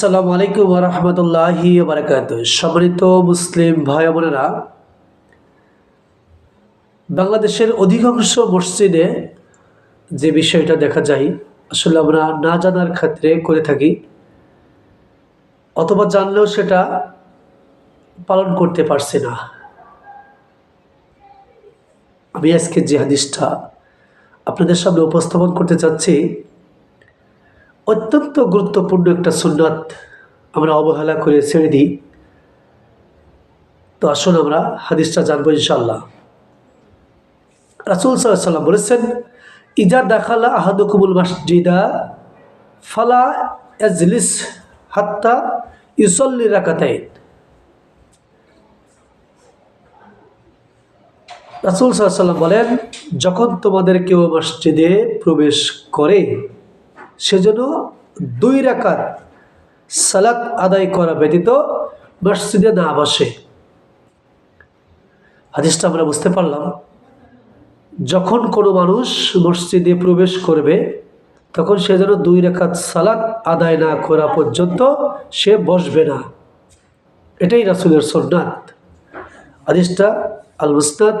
আসসালামু আলাইকুম রহমতুল্লাহি বারাকাত। সম্মানিত মুসলিম ভাই বোনেরা, বাংলাদেশের অধিকাংশ মসজিদে যে বিষয়টা দেখা যায়, আসলে আমরা না জানার ক্ষেত্রে করে থাকি, অথবা জানলেও সেটা পালন করতে পারছি না। আমি আজকে যে হাদিসটা আপনাদের সামনে উপস্থাপন করতে চাচ্ছি অত্যন্ত গুরুত্বপূর্ণ একটা সুন্নাত আমরা অবহেলা করে ছেড়ে দিই। তো আসুন আমরা হাদিসটা জানব ইনশাল্লাহ রাসুল সাল্লাম বলেছেন, ইজা দেখালা আহাদুকুমুল মাসজিদা ফালা এজলিস হাত্তা ইউসল্লি রাকাতাইন। রাসুল সাল্লাম বলেন, যখন তোমাদের কেউ মসজিদে প্রবেশ করে সেজন্য দুই রাকাত সালাত আদায় করা ব্যতীত মসজিদে না বসে। হাদিসটা আমরা বুঝতে পারলাম। যখন কোনো মানুষ মসজিদে প্রবেশ করবে, তখন সে যেন দুই রেখাত সালাত আদায় না করা পর্যন্ত সে বসবে না। এটাই রাসুলের সন্ন্যাত হাদিসটা আল মুসনাদ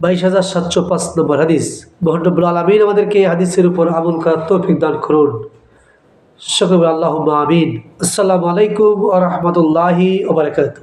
বাইশ হাজার সাতশো পাঁচ নম্বর হাদিস। মোহাম্মবুল আলমিন আমাদেরকে হাদিসের উপর আমল করার তৌফিক দান করুন। সকল আল্লাহ আমিন। আসসালামু আলাইকুম আ রহমতুল্লাহি ওবরাকাতু